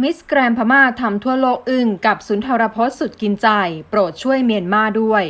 มิสแกรนพม่าทำทั่วโลกอึ้งกับสุนทรพจน์สุดกินใจ โปรดช่วยเมียนมาด้วย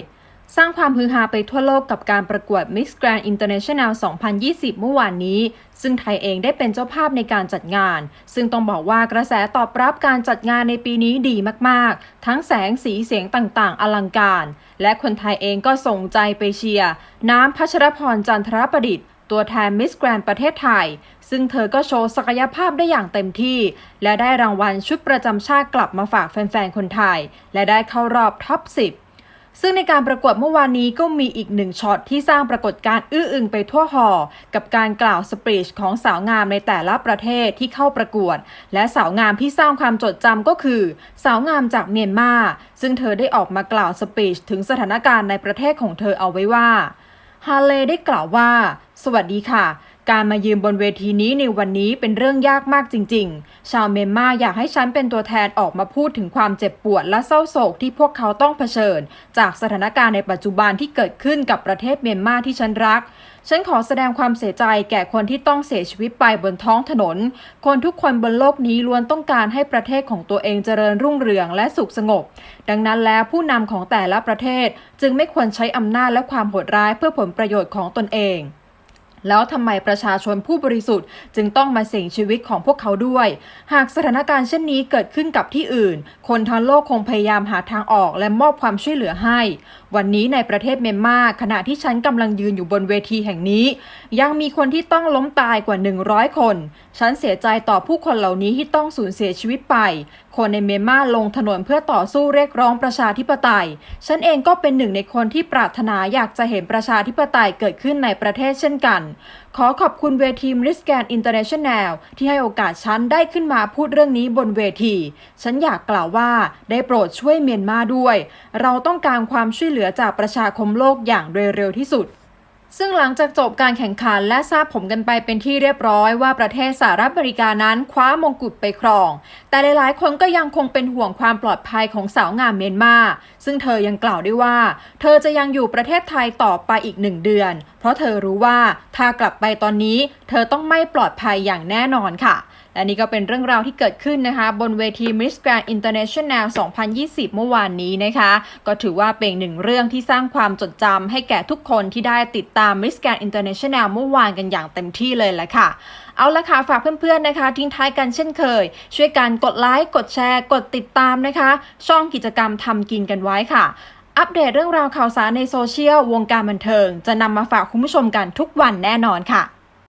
สร้างความฮือฮาไปทั่วโลกกับการประกวด Miss Grand International 2020 เมื่อวานนี้ ซึ่งไทยเองได้เป็นเจ้าภาพในการจัดงาน ซึ่งต้องบอกว่ากระแสตอบรับการจัดงานในปีนี้ดีมากๆ ทั้งแสงสีเสียงต่างๆ อลังการ และคนไทยเองก็ส่งใจไปเชียร์ น้ำพัชรพรจันทรประดิษฐ์ ตัวแทนมิสแกรนประเทศไทย ซึ่งเธอก็โชว์ศักยภาพได้อย่างเต็มที่ และได้รางวัลชุดประจำชาติกลับมาฝากแฟนๆ คนไทย และได้เข้ารอบท็อป 10 ซึ่งในการประกวดเมื่อวานนี้ก็มีอีกหนึ่งช็อตที่สร้างปรากฏการณ์อื้ออึงไปทั่วหอ กับการกล่าวสปีชของสาวงามในแต่ละประเทศที่เข้าประกวด และสาวงามที่สร้างความจดจำก็คือ สาวงามจากเมียนมา ซึ่งเธอได้ออกมากล่าวสปีชถึงสถานการณ์ในประเทศของเธอเอาไว้ว่าฮาเลได้กล่าวว่า สวัสดีค่ะ การมายืนบนเวทีนี้ในวันนี้เป็นเรื่องยากมากจริง ๆ ชาวเมียนมาอยากให้ฉันเป็นตัวแทนออกมาพูดถึงความเจ็บปวดและเศร้าโศกที่พวกเขาต้องเผชิญ จากสถานการณ์ในปัจจุบันที่เกิดขึ้นกับประเทศเมียนมาที่ฉันรัก ฉันขอแสดงความเสียใจแก่คนที่ต้องเสียชีวิตไปบนท้องถนน คนทุกคนบนโลกนี้ล้วนต้องการให้ประเทศของตัวเองเจริญรุ่งเรืองและสุขสงบ ดังนั้นแล้วผู้นำของแต่ละประเทศจึงไม่ควรใช้อำนาจและความโหดร้ายเพื่อผลประโยชน์ของตนเอง แล้วทำไมประชาชนผู้บริสุทธิ์ จึงต้องมาเสี่ยงชีวิตของพวกเขาด้วย หากสถานการณ์เช่นนี้เกิดขึ้นกับที่อื่น คนทั้งโลกคงพยายามหาทางออกและมอบความช่วยเหลือให้ วันนี้ในประเทศเมียนมาขณะที่ฉันกำลังยืนอยู่บนเวทีแห่งนี้ ยังมีคนที่ต้องล้มตายกว่า 100 คน ฉันเสียใจต่อผู้คนเหล่านี้ที่ต้องสูญเสียชีวิตไป คนในเมียนมาลงถนนเพื่อต่อสู้เรียกร้องประชาธิปไตย ฉันเองก็เป็นหนึ่งในคนที่ปรารถนาอยากจะเห็นประชาธิปไตยเกิดขึ้นในประเทศเช่นกันขอขอบคุณเวทีริสแกนอินเตอร์เนชั่นแนลที่ให้โอกาสฉันได้ขึ้นมาพูดเรื่องนี้บนเวที ฉันอยากกล่าวว่าได้โปรดช่วยเมียนมาด้วย เราต้องการความช่วยเหลือจากประชาคมโลกอย่างเร็วที่สุดซึ่งหลังจากจบการแข่งขันและทราบผมกันไปเป็นที่เรียบร้อยว่าประเทศสหรัฐอเมริกานั้นคว้ามงกุฎไปครอง แต่หลายๆ คนก็ยังคงเป็นห่วงความปลอดภัยของสาวงามเมียนมา ซึ่งเธอยังกล่าวด้วยว่า เธอจะยังอยู่ประเทศไทยต่อไปอีกหนึ่งเดือน เพราะเธอรู้ว่าถ้ากลับไปตอนนี้ เธอต้องไม่ปลอดภัยอย่างแน่นอนค่ะ และนี่ก็เป็นเรื่องราวที่เกิดขึ้นนะคะ บนเวที Miss Grand International 2020 เมื่อวานนี้นะคะ ก็ถือว่าเป็นหนึ่งเรื่องที่สร้างความจดจำให้แก่ทุกคนที่ได้ติดตาม Miss Grand International เมื่อวานกันอย่างเต็มที่เลยแหละค่ะเอาละค่ะ ฝากเพื่อนๆนะคะ ทิ้งท้ายกันเช่นเคย ช่วยกันกดไลค์ กดแชร์ กดติดตามนะคะ ช่องกิจกรรมทำกินกันไว้ค่ะ อัปเดตเรื่องราวข่าวสารในโซเชียลวงการบันเทิง จะนำมาฝากคุณผู้ชมกันทุกวันแน่นอนค่ะ